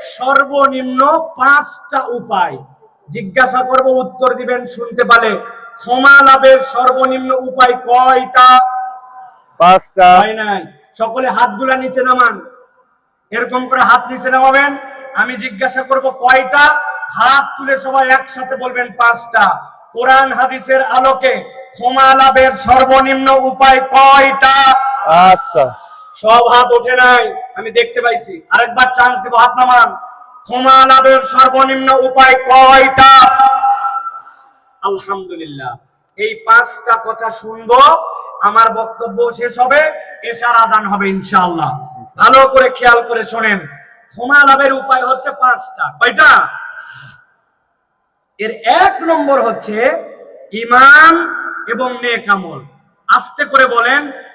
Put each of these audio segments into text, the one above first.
সর্বনিম্ন পাঁচটা উপায়। জিজ্ঞাসা করব উত্তর দিবেন শুনতে পারে ক্ষমা লাভের সর্বনিম্ন উপায় কয়টা? পাঁচটা। হয় নাই। সকলে হাতগুলা নিচে নামান। এরকম করে হাত নিচে নামাবেন। আমি জিজ্ঞাসা করব কয়টা? হাত তুলে সবাই একসাথে বলবেন পাঁচটা। কোরআন হাদিসের আলোকে ক্ষমা লাভের সর্বনিম্ন উপায় কয়টা? পাঁচটা। সব হাত ওঠে নাই, আমি দেখতে পাইছি। আরেকবার চান্স দিব, হাত নামান। ক্ষমা লাভের সর্বনিম্ন উপায় কয়টা? আলহামদুলিল্লাহ। এই পাঁচটা কথা শুনব, আমার বক্তব্য শেষ হবে, এশার আজান হবে ইনশাআল্লাহ। ভালো করে খেয়াল করে শোনেন। ক্ষমা লাভের উপায় হচ্ছে পাঁচটা। কয়টা? এর এক নম্বর হচ্ছে ইমান এবং নেক আমল। আস্তে করে বলেন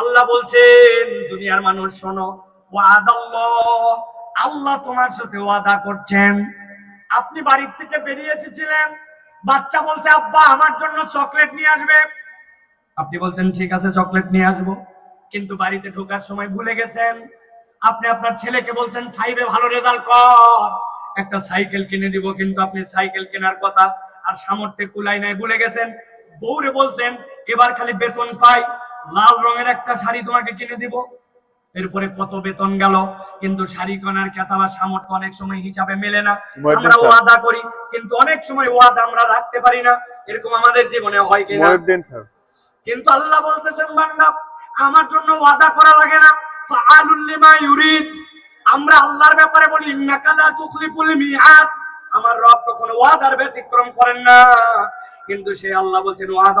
আল্লাহ বলছেন, দুনিয়ার মানুষ, শোনো আল্লাহ তোমার সাথে ওয়াদা করছেন। আপনি বাড়ির থেকে বেরিয়ে এসেছিলেন, বাচ্চা বলছে, আব্বা, আমার জন্য চকলেট নিয়ে আসবে। আপনি বলছেন, ঠিক আছে, চকলেট নিয়ে আসব। কিন্তু বাড়িতে ঢোকার সময় ভুলে গেছেন। আপনি আপনার ছেলেকে বলছেন ফাইভে ভালো রেজাল্ট কর। একটা সাইকেল কিনে দিব, কিন্তু আপনি সাইকেল কেনার কথা আর সামর্থ্যে কুলাই নাই, ভুলে গেছেন। বউরে বলছেন, এবার খালি বেতন পাই। লাল রঙের একটা শাড়ি তোমাকে কিনে দিব। এরপরে কত বেতন গেল কিন্তু শাড়ি কেনার কেতাবার সামর্থ্য অনেক সময় হিসাবে মেলে না। আমরা ওয়াদা করি কিন্তু অনেক সময় ওয়াদা আমরা রাখতে পারি না। এরকম আমাদের জীবনে হয় কিনা? কিন্তু আল্লাহ বলতেছেন বান্দা আমার জন্য ওয়াদা করা লাগে না। ফাআলুল লিমা ইউরিদ। আমরা আল্লাহর ব্যাপারে বলি ইন্নাকা লা তুখলিফুল মিআদ। আমার রব কখনো ওয়াদার ব্যতিক্রম করেন না। কিন্তু সে আল্লাহ বলছেন ওয়াদ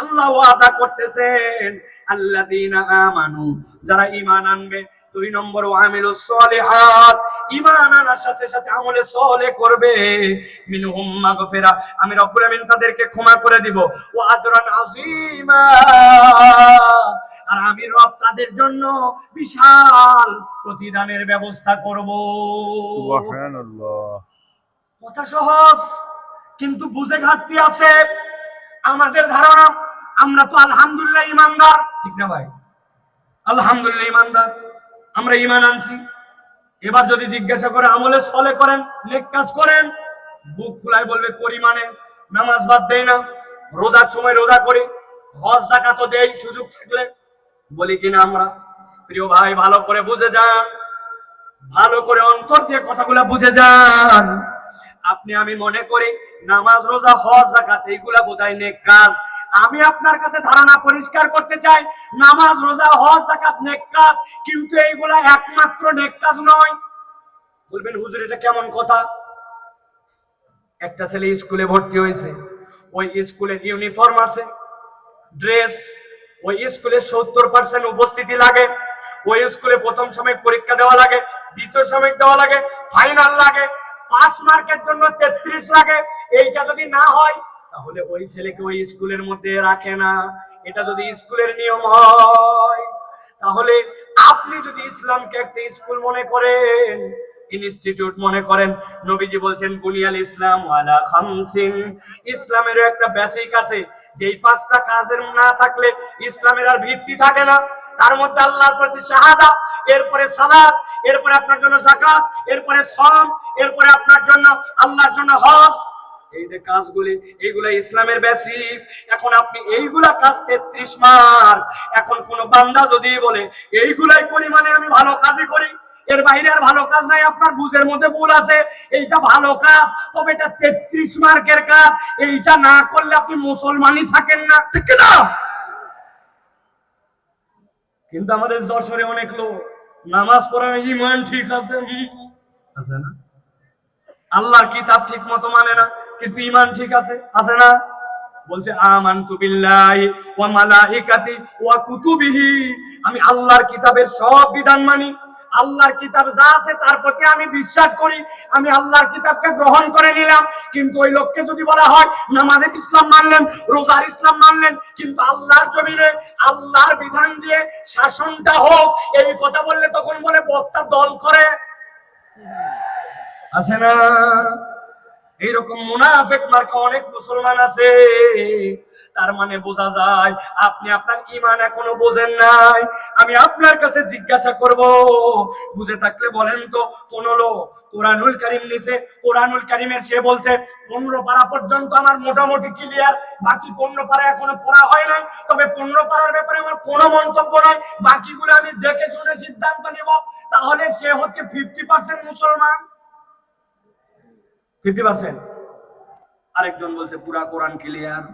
আল্লাহ আল্লাহ ওয়াদা করতেছেন আল্লাযীনা আমানু যারা ঈমান আনবে দুই নম্বর ওয়ামিলুস সলিহাত ঈমান আনার সাথে সাথে আমলে সলে করবে। মিনহুম মাগফিরা আমি রব্বুল আমিন তাদেরকে ক্ষমা করে দিব। ও আজরান আযীমা আর আমি রব তাদের জন্য বিশাল প্রতিদানের ব্যবস্থা করব। সুবহানাল্লাহ। কথা সহজ কিন্তু বুঝে ঘাটতি আছে। আমাদের ধারণা, আমরা তো আলহামদুলিল্লাহ ইমানদার। ঠিক না ভাই? আলহামদুলিল্লাহ ইমানদার। আমরা ইমান আনছি। এবার যদি জিজ্ঞাসা করে, আমলে সলে করেন, নেক কাজ করেন, বুক ফুলায় বলবে, করি মানে নামাজ বাদ দেই না, রোজার সময় রোজা করি, হজ জাকাত দেই, সুযোগ থাকলে বলি কিনা আমরা? প্রিয় ভাই, ভালো করে বুঝে যান। ভালো করে অন্তর দিয়ে কথাগুলো বুঝে যান। আপনি আমি মনে করি নামাজ, রোজা, হজ জাকাত এইগুলা বোধহয় নেক কাজ। আমি আপনার কাছে ধারণা পরিষ্কার করতে চাই, নামাজ, রোজা, হজ জাকাত নেক কাজ, কিন্তু এইগুলা একমাত্র নেক কাজ নয়। বলবেন, হুজুর, এটা কেমন কথা? একটা ছেলে স্কুলে ভর্তি হয়েছে, ওই স্কুলের ইউনিফর্ম আছে, ড্রেস, ওই স্কুলে সত্তর পার্সেন্ট উপস্থিতি লাগে, ওই স্কুলে প্রথম সময় পরীক্ষা দেওয়া লাগে, দ্বিতীয় সময় দেওয়া লাগে, ফাইনাল লাগে। পাস মার্কের জন্য তেত্রিশ লাগে। এইটা যদি না হয়, তাহলে ওই ছেলেকে ওই স্কুলের মধ্যে রাখে না। এটা যদি স্কুলের নিয়ম হয়, তাহলে আপনি যদি ইসলামকে একটা স্কুল মনে করেন, ইনস্টিটিউট মনে করেন, নবীজি বলছেন, বুনিয়াল ইসলাম ওয়ালা খামসিন। ইসলামেরও একটা বেসিক আছে। যেই পাঁচটা কাজের না থাকলে ইসলামের আর ভিত্তি থাকে না। তার মধ্যে আল্লাহর প্রতি শাহাদা, এরপরে সালাত এরপরে আপনার জন্য যাকাত, এরপরে সম এরপরে আপনার জন্য আল্লাহর জন্য হজ। এই যে কাজগুলি, এইগুলা ইসলামের বেসিক। এখন আপনি এইগুলা কাজ তেত্রিশ মার্ক এখন কোন বান্দা যদি বলে, এইগুলাই করি মানে আমি ভালো কাজই করি। এর বাইরে আর ভালো কাজ নাই, আপনার বুঝের মধ্যে ভুল আছে। এইটা ভালো কাজ, তবে এটা তেত্রিশ মার্কের কাজ। এইটা না করলে আপনি মুসলমানই থাকেন না। ঠিক না কিন্তু আমাদের যশোরে অনেক লোক নামাজ পড়ার ইমান ঠিক আছে আছে না। আল্লাহর কিতাব ঠিক মতো মানে না কিন্তু ইমান ঠিক আছে আছে না? বলছে আমানতু বিল্লাহি ওয়া মালাইকাতি ওয়া কুতুবিহি। আমি আল্লাহর কিতাবের সব বিধান মানি। আল্লাহর কিতাব যা আছে তার প্রতি আমি বিশ্বাস করি, আমি আল্লাহর কিতাবকে গ্রহণ করে নিলাম। কিন্তু ওই লোককে যদি বলা হয়, নামাজের ইসলাম মানলেন, রোজার ইসলাম মানলেন, কিন্তু আল্লাহর জমিনে আল্লাহর বিধান দিয়ে শাসনটা হোক, এই কথা বললে তখন বলে বক্তা দল করে। আছে না। এইরকম মুনাফেক মার্কা অনেক মুসলমান আছে। তার মানে বোঝা যায়, আপনি আপনার ইমান এখনও বোঝেন নাই। আমি আপনার কাছে জিজ্ঞাসা করব, বুঝে থাকলে বলেন তো, কোন লোক কোরআনুল করিম নিছে? কোরআনুল করিমের সে বলছে, পনেরো পারা পর্যন্ত আমার মোটামুটি ক্লিয়ার বাকি পনেরো পারা এখনও পড়া হয় নাই। তবে পনেরো পারার ব্যাপারে আমার কোনো মন্তব্য নাই। বাকিগুলো আমি দেখে শুনে সিদ্ধান্ত নিব। তাহলে সে হচ্ছে ফিফটি পার্সেন্ট মুসলমান। ফিফটি পার্সেন্ট আরেকজন বলছে, পুরা কোরআন ক্লিয়ার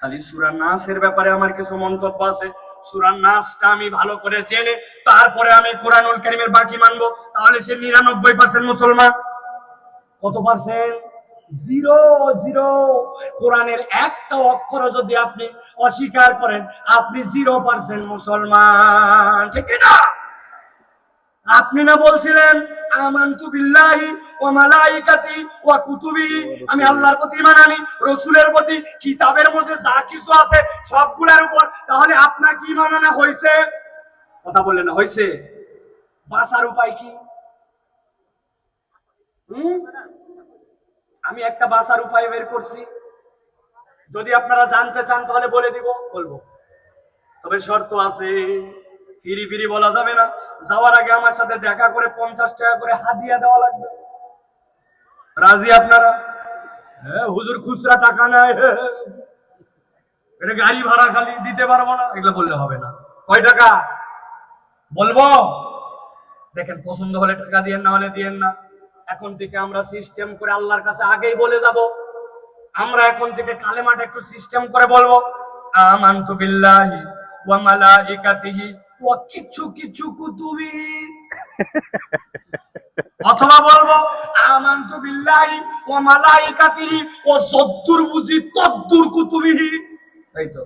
খালি সুরা নাসের ব্যাপারে আমার কিছু মন্তব্য আছে। সুরা নাসটা আমি ভালো করে জেনে, তারপরে আমি কোরআনুল কারিমের বাকি মানবো। তাহলে সে নিরানব্বই পার্সেন্ট মুসলমান। কত পার্সেন্ট জিরো জিরো কোরআনের একটা অক্ষর যদি আপনি অস্বীকার করেন, আপনি জিরো পার্সেন্ট মুসলমান। ঠিক না আপনি না বলছিলেন আমানতু বিল্লাহি ওয়া ওয়া আমি আল্লাহর প্রতি ঈমান আনি প্রতি, কিতাবের মধ্যে যা কিছু আছে সবগুলোর উপর। তাহলে আপনার কি ঈমান আনা হয়েছে? কথা বললেন হয়েছে। বাঁচার উপায় কি? আমি একটা বাঁচার উপায় বের করছি। যদি আপনারা জানতে চান, তাহলে বলে দিব, বলব। তবে শর্ত আছে। ফিরি ফিরি বলা যাবে না। যাওয়ার আগে আমার সাথে দেখা করে পঞ্চাশ টাকা করে হাদিয়া দেওয়া লাগবে। রাজি আপনারা? হ্যাঁ হুজুর খুচরা টাকা নেয়। এটা গাড়ি ভাড়া খালি দিতে পারব না, এগুলো বললে হবে না। কয় টাকা? বলব? দেখেন, পছন্দ হলে টাকা দিয়েন, না হলে দিয়েন না। এখন থেকে আমরা সিস্টেম করে আল্লাহর কাছে আগেই বলে যাব। আমরা এখন থেকে কালেমাটা একটু সিস্টেম করে বলব। আমানতু বিল্লাহি। ওয়া মালাইকাতিহি ওয়া কিছু কিছু কুতুবি। অথবা বলব আমানতু বিল্লাহি ওয়া মালাইকাতিহি ওয়া বুঝি তদ্দুর কুতুবিহি। তাই তো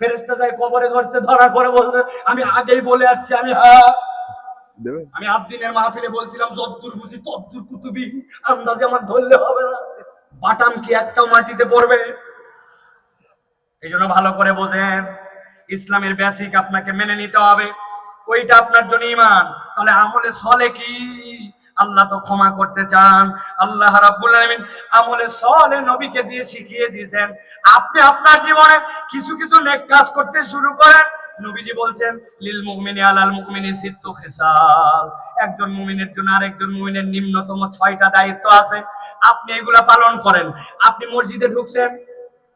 ফেরেশতা যায় কবরে ধরছে ধরার পরে বলছে আমি আগেই বলে আসছি আমি হ্যাঁ আমি আবদিনের মাহফিলে বলছিলাম যদ্দুর বুঝি তদ্দুর কুতুবি আন্দাজে আমার ধরলে হবে না। বাটাম কি একটাও মাটিতে পড়বে? এই জন্য ভালো করে বোঝেন। ইসলামের বেসিক আপনাকে মেনে নিতে হবে। ওইটা আপনার জন্য ইমান তাহলে আমলে সলে কি? আল্লাহ তো ক্ষমা করতে চান। আল্লাহ রাব্বুল আলামিন আমলে সলে নবীকে দিয়ে শিখিয়ে দিয়েছেন। আপনি আপনার জীবনে কিছু কিছু নেক কাজ করতে শুরু করেন। নবীজি বলছেন, লিল মুমিনি আলাল মুমিনি সিত্তু খিসাল। একজন মুমিনের জন্য আরেকজন মুমিনের নিম্নতম ছয়টা দায়িত্ব আছে। আপনি এগুলা পালন করেন। আপনি মসজিদে ঢুকছেন,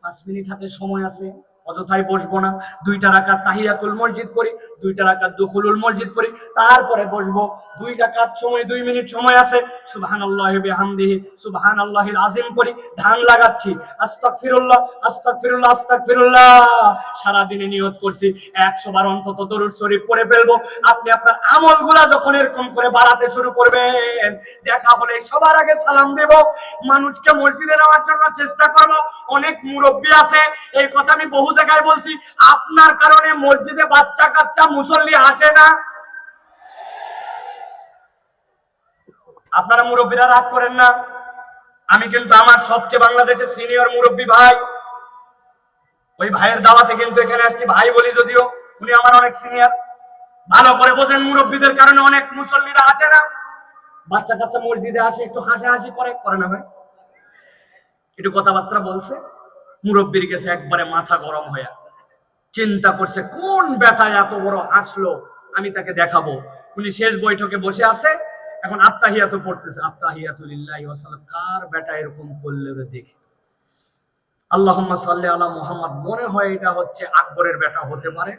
পাঁচ মিনিট হাতে সময় আছে। অযথায় বসবো না। দুইটা রাকাত তাহিয়াতুল মসজিদ পড়ি, দুইটা রাকাত দুখুলুল মসজিদ পড়ি, তারপরে বসবো। দুই রাকাত সময়, দুই মিনিট সময় আছে। সুবহান সুবহানাল্লাহি বিহামদিহি, সুবহানাল্লাহিল আযীম পড়ি, ধান লাগাচ্ছি। আস্তাগফিরুল্লাহ আস্তাগফিরুল্লাহ আস্তাগফিরুল্লাহ। সারা দিনে নিয়ত করছি 100 বার অন্তত দরুদ শরীফ পড়ে ফেলব। আপনি আপনার আমলগুলা যখন এরকম করে বাড়াতে শুরু করবেন, দেখা হলে সবার আগে সালাম দেব। মানুষকে মসজিদে নেওয়ার জন্য চেষ্টা করব। অনেক মুরব্বী আছে, এই কথা আমি বহু জায়গায় বলছি, আপনার কারণে মসজিদে বাচ্চা কাচ্চা মুসল্লি আসে না। আপনারা মুরব্বীরা রাগ করেন না। আমি কিন্তু আমার সবচেয়ে বাংলাদেশের সিনিয়র মুরব্বী ভাই। ওই ভাইয়ের দাওয়াতে কিন্তু এখানে আসছি, ভাই বলি যদিও, উনি আমার অনেক সিনিয়র। ভালো করে বোঝেন মুরব্বীদের কারণে অনেক মুসল্লিরা আসে না। বাচ্চা কাচ্চা মসজিদে আসে, একটু হাসাহাসি করে করে না ভাই। একটু কথাবার্তা বলছে। মুরব্বীর গেছে একবারে মাথা গরম হয়ে চিন্তা করছে, কোন বেটায় এত বড় হাসলো? আমি তাকে দেখাবো। উনি শেষ বৈঠকে বসে আছে, এখন আত্মাহিয়াত পড়তেছে। আত্মাহিয়াতুলিল্লাহি ওয়া সাল্লাম, কার বেটা এরকম করলে রে দেখি? আল্লাহুম্মা সাল্লি আলা মুহাম্মদ, মনে হয় এটা হচ্ছে আকবরের বেটা হতে পারে।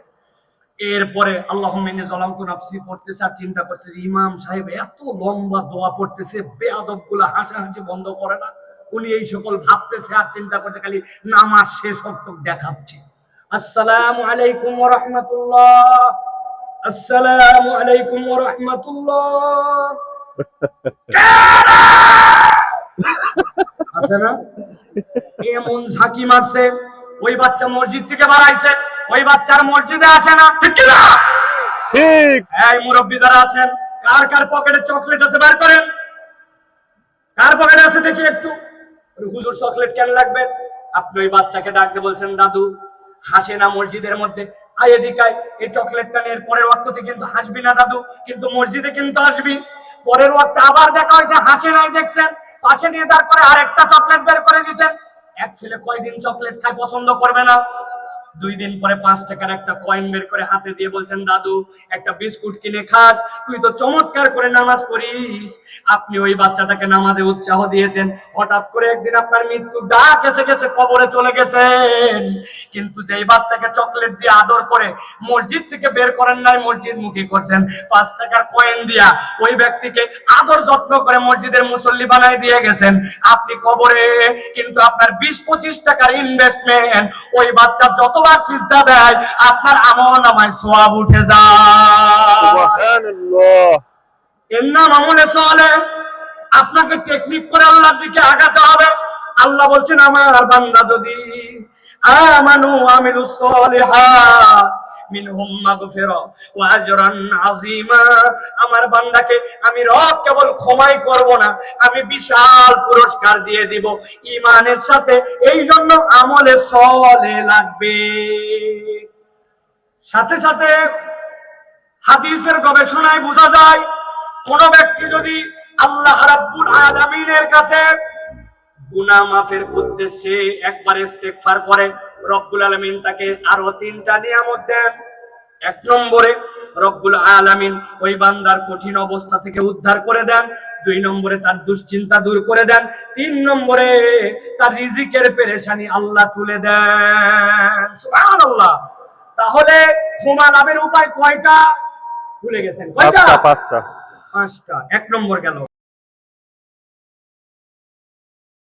এরপরে আল্লাহুম্মা ইন্নী যালামতু নাফসি পড়তেছে আর চিন্তা করছে ইমাম সাহেব এত লম্বা দোয়া পড়তেছে বেয়াদবগুলা হাসাহাসি বন্ধ করে না। উনি এই সকল ভাবতেছে আর চিন্তা করতে খালি নামাজ শেষ হতো দেখাচ্ছে। আসসালামু আলাইকুম রাহমাতুল্লাহ। আসসালামু আলাইকুম রাহমাতুল্লাহ। আছে না? এমন ঝাঁকি মারছে ওই বাচ্চা মসজিদ থেকে বাড়াইছে ওই বাচ্চার মসজিদে আসে না। ঠিক না? ঠিক। এই মুরব্বী যারা আছেন কার কার পকেটে চকলেট আছে বের করেন? কার পকেটে আছে দেখি একটু। হুজুর, চকলেট কেন লাগবে? আপনি ওই বাচ্চাকে ডাকতে বলছেন, দাদু, হাসে না মসজিদের মধ্যে? আয় এদিকে এই চকলেটটা নিয়ে পরের ওয়াক্ততে কিন্তু হাসবি না দাদু, কিন্তু মসজিদে কিন্তু আসবি। পরের ওয়াক্তে আবার দেখা হয়েছে, হাসে নাই দেখছেন, পাশে নিয়ে তারপরে আরেকটা চকলেট বের করে দিচ্ছেন এক ছেলে কয়দিন চকলেট খায় পছন্দ করবে না? দুই দিন পরে পাঁচ টাকার একটা কয়েন বের করে হাতে দিয়ে বলছেন, দাদু, একটা বিস্কুট কিনে খাস, তুই তো চমৎকার করে নামাজ পড়িস। আপনি ওই বাচ্চাটাকে নামাজে উৎসাহ দিয়েছেন। হঠাৎ করে একদিন আপনার মৃত্যু ডাক এসে গেছে, কবরে চলে গেছেন। কিন্তু যেই বাচ্চাকে চকলেট দিয়ে আদর করে মসজিদ থেকে বের করেন নাই মসজিদ মুখী করছেন, পাঁচ টাকার কয়েন দিয়া ওই ব্যক্তিকে আদর যত্ন করে মসজিদের মুসল্লি বানাই দিয়ে গেছেন। আপনি কবরে, কিন্তু আপনার বিশ পঁচিশ টাকার ইনভেস্টমেন্ট ওই বাচ্চা যতবার সিজদা দেয় আপনার আমল আমায় সোয়াব উঠে যায়। এর নাম আমলে সোয়ালে আপনাকে টেকনিক করে আল্লাহর দিকে আগাতে হবে। আল্লাহ বলছেন আমার বান্দা যদি আমানু আমিলুস সলিহাত মিনহুম মাগফিরা ওয়া আজরান আযীমা। আমার বান্দাকে আমি রব কেবল ক্ষমাই করব না, আমি বিশাল পুরস্কার দিয়ে দিব। ঈমানের সাথে এই জন্য আমলে সলে লাগবে। সাথে সাথে হাদিসের গবেষণায় বোঝা যায়, কোন ব্যক্তি যদি আল্লাহ রাব্বুল আলামিনের কাছে গুনাহ মাফের উদ্দেশ্যে একবার ইস্তেগফার করে রব্বুল আলামিন তাকে আরও তিনটা নিয়ামত দেন। এক নম্বরে রব্বুল আলামিন ওই বান্দার কঠিন অবস্থা থেকে উদ্ধার করে দেন। দুই নম্বরে তার দুশ্চিন্তা দূর করে দেন। তিন নম্বরে তার রিজিকের পেরেশানি আল্লাহ তুলে দেন। সুবহানাল্লাহ। তাহলে ক্ষমা লাভের উপায় কয়টা? ভুলে গেছেন। কয়টা? পাঁচটা পাঁচটা। পাঁচটা। এক নম্বর গেল।